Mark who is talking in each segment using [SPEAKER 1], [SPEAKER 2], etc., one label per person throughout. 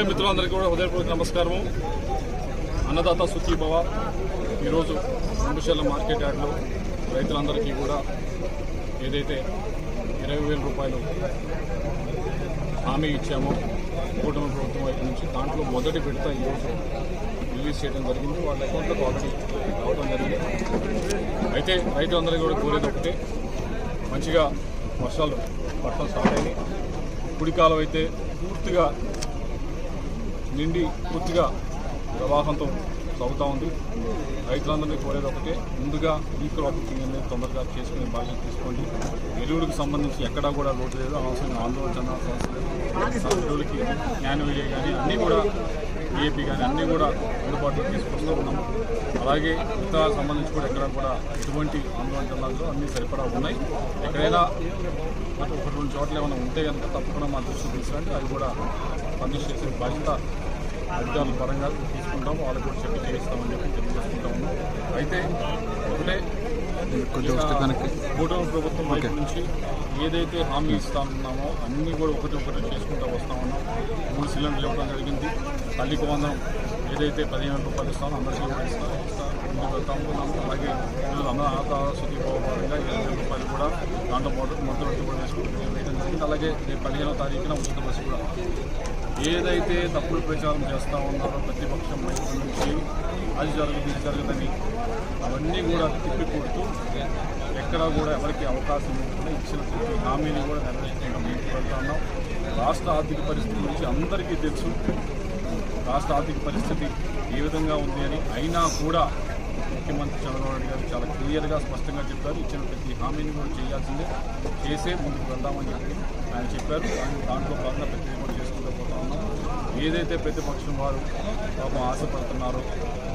[SPEAKER 1] మిత్రులందరికీ కూడా హృదయపూర్వక నమస్కారము. అన్నదాత సుఖీభవ. ఈరోజు రెండుశల మార్కెట్ యార్డ్లో రైతులందరికీ కూడా ఏదైతే ఇరవై వేల రూపాయలు హామీ ఇచ్చామో కూటమి ప్రభుత్వం వైపు నుంచి దాంట్లో మొదటి విడత ఈరోజు రిలీజ్ చేయడం జరిగింది. వాళ్ళ అకౌంట్లకు ఆల్రెడీ రావడం జరిగింది. అయితే రైతులందరికీ కూడా కోరేది ఒకటే మంచిగా వర్షాలు పట్టడం స్టార్ట్ అయినాయి. కుడికాలం అయితే పూర్తిగా నిండి పూర్తిగా ప్రవాహంతో సాగుతూ ఉంది. రైతులందరినీ కోరేది ఒకటే ముందుగా ఈ క్రాపింగ్ అనేది తొందరగా చేసుకునే బాధ్యత తీసుకోండి. ఎరువులకు సంబంధించి ఎక్కడా కూడా లోటు లేదు. అవసరం ఆందోళన చెందాల్సిన అవసరం లేదు ఎరువులకి జ్ఞానవిజయ కానీ అన్నీ కూడా ఏపీ కానీ అన్నీ కూడా అందుబాటులో తీసుకొస్తూ ఉన్నాము. అలాగే విత్తనాలకు సంబంధించి కూడా ఎక్కడ కూడా ఎటువంటి ఆందోళన చెందాల్సిన అన్నీ సరిపడా ఉన్నాయి. ఎక్కడైనా ఒక రెండు చోట్ల ఏమైనా ఉంటే కనుక తప్పకుండా మా దృష్టికి తీసుకురండి. అవి కూడా పనిష్ చేసే బాధ్యత అధికారుల పరంగా తీసుకుంటాం వాళ్ళకి కూడా చెప్పి చేయిస్తామని చెప్పి తెలియజేసుకుంటాము అయితే ఒకటే కూటమి ప్రభుత్వం వైపు నుంచి ఏదైతే హామీ ఇస్తామన్నామో అన్నీ కూడా ఒకటి ఒకటి చేసుకుంటూ వస్తా ఉన్నాం. మూడు సిలిండర్లు ఇవ్వడం జరిగింది. తల్లికి వందనం ఏదైతే పదిహేను రూపాయలు ఇస్తామో అందరికీ కూడా ఇస్తాం ఇస్తాం ముందుకు వెళ్తా అలాగే ఈరోజు అన్నదాత పరంగా ఇరవై రూపాయలు కూడా దాంట్లో మొదటి మొదటి కూడా వేసుకుంటూ వేయడం జరిగింది. అలాగే రేపు పదిహేనో తారీఖున ఉచిత బస్సు కూడా. ఏదైతే తప్పుడు ప్రచారం చేస్తూ ఉన్నారో ప్రతిపక్షం వైపు నుంచి అది జరుగుతుంది ఇది జరగదని అవన్నీ కూడా తిప్పికొడుతూ ఎక్కడా కూడా ఎవరికి అవకాశం ఇవ్వకుండా ఇచ్చిన హామీని కూడా నెరవేర్చుకుంటూ ముందుకు రాష్ట్ర ఆర్థిక పరిస్థితి గురించి అందరికీ తెలుసు. రాష్ట్ర ఆర్థిక పరిస్థితి ఏ విధంగా ఉంది అని అయినా కూడా ముఖ్యమంత్రి చంద్రబాబు గారు చాలా క్లియర్గా స్పష్టంగా చెప్పారు. ఇచ్చిన ప్రతి హామీని కూడా చేయాల్సిందే. చేసే ముందుకు వెళ్దామని చెప్పి ఆయన చెప్పారు. దాంట్లో భాగంగా ప్రతి కూడా చేసుకుంటూ పోతా ఉన్నాం. ఏదైతే ప్రతిపక్షం వారు పాపం ఆశపడుతున్నారో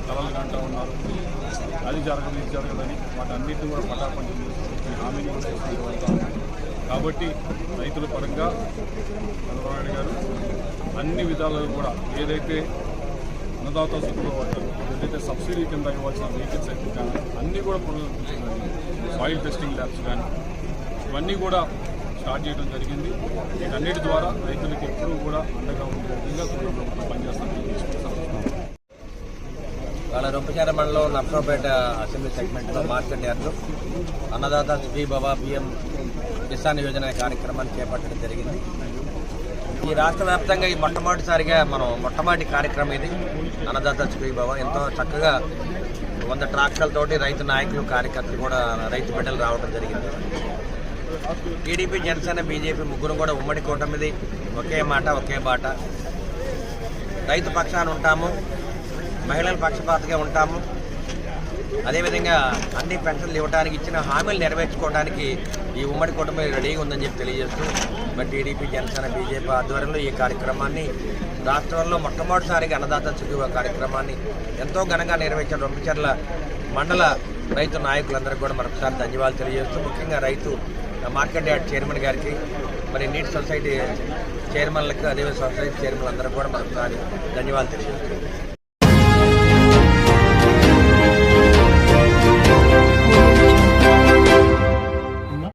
[SPEAKER 1] కలలు కంటా ఉన్నారు అది జరగదు ఇది జరగదని వాటన్నిటిని కూడా పటాపంచం చేసి హామీని కూడా కాబట్టి రైతుల పరంగా చంద్రబాబు గారు అన్ని విధాలుగా కూడా ఏదైతే అన్నదాత సుఖపడ్డారు ఏదైతే సబ్సిడీ కింద ఇవ్వాల్సిన వెహికల్స్ అయితే కానీ అన్నీ కూడా పునరుద్ధరించడం సాయిల్ టెస్టింగ్ ల్యాబ్స్ కానీ ఇవన్నీ కూడా స్టార్ట్ చేయడం జరిగింది. వీటన్నిటి ద్వారా రైతులకు ఎప్పుడూ కూడా అండగా ఉండే విధంగా కూడా ప్రభుత్వం పనిచేస్తామని
[SPEAKER 2] వాళ్ళ రొంపచార మండలం నర్సరావుపేట అసెంబ్లీ సెగ్మెంట్లో మార్కెట్ యార్డ్లో అన్నదాత శ్రీ బాబా పిఎం కిసాన్ యోజన కార్యక్రమాన్ని చేపట్టడం జరిగింది. ఈ రాష్ట్ర వ్యాప్తంగా ఈ మొట్టమొదటిసారిగా మనం మొట్టమొదటి కార్యక్రమం ఇది. అన్నదాత శ్రీ బాబా ఎంతో చక్కగా వంద ట్రాక్టర్లతోటి రైతు నాయకులు కార్యకర్తలు కూడా రైతు బిడ్డలు రావడం జరిగింది. టీడీపీ జనసేన బీజేపీ ముగ్గురు కూడా ఉమ్మడి కూటమిది. ఒకే మాట ఒకే బాట. రైతు పక్షాన ఉంటాము మహిళల పక్షపాతగా ఉంటాము. అదేవిధంగా అన్ని పెన్షన్లు ఇవ్వడానికి ఇచ్చిన హామీలు నెరవేర్చుకోవడానికి ఈ ఉమ్మడి కుటుంబం రెడీగా ఉందని చెప్పి తెలియజేస్తూ మరి టీడీపీ జనసేన బీజేపీ ఆధ్వర్యంలో ఈ కార్యక్రమాన్ని రాష్ట్రంలో మొట్టమొదటిసారిగా అన్నదాత సుఖీవ కార్యక్రమాన్ని ఎంతో ఘనంగా నిర్వహించిన రొంపిచర్ల మండల రైతు నాయకులందరికీ కూడా మరొకసారి ధన్యవాదాలు తెలియజేస్తూ ముఖ్యంగా రైతు మార్కెట్ యార్డ్ చైర్మన్ గారికి మరి నీటి సొసైటీ చైర్మన్లకు అదేవిధంగా సొసైటీ చైర్మన్ అందరూ కూడా మరొకసారి ధన్యవాదాలు తెలియజేస్తున్నాం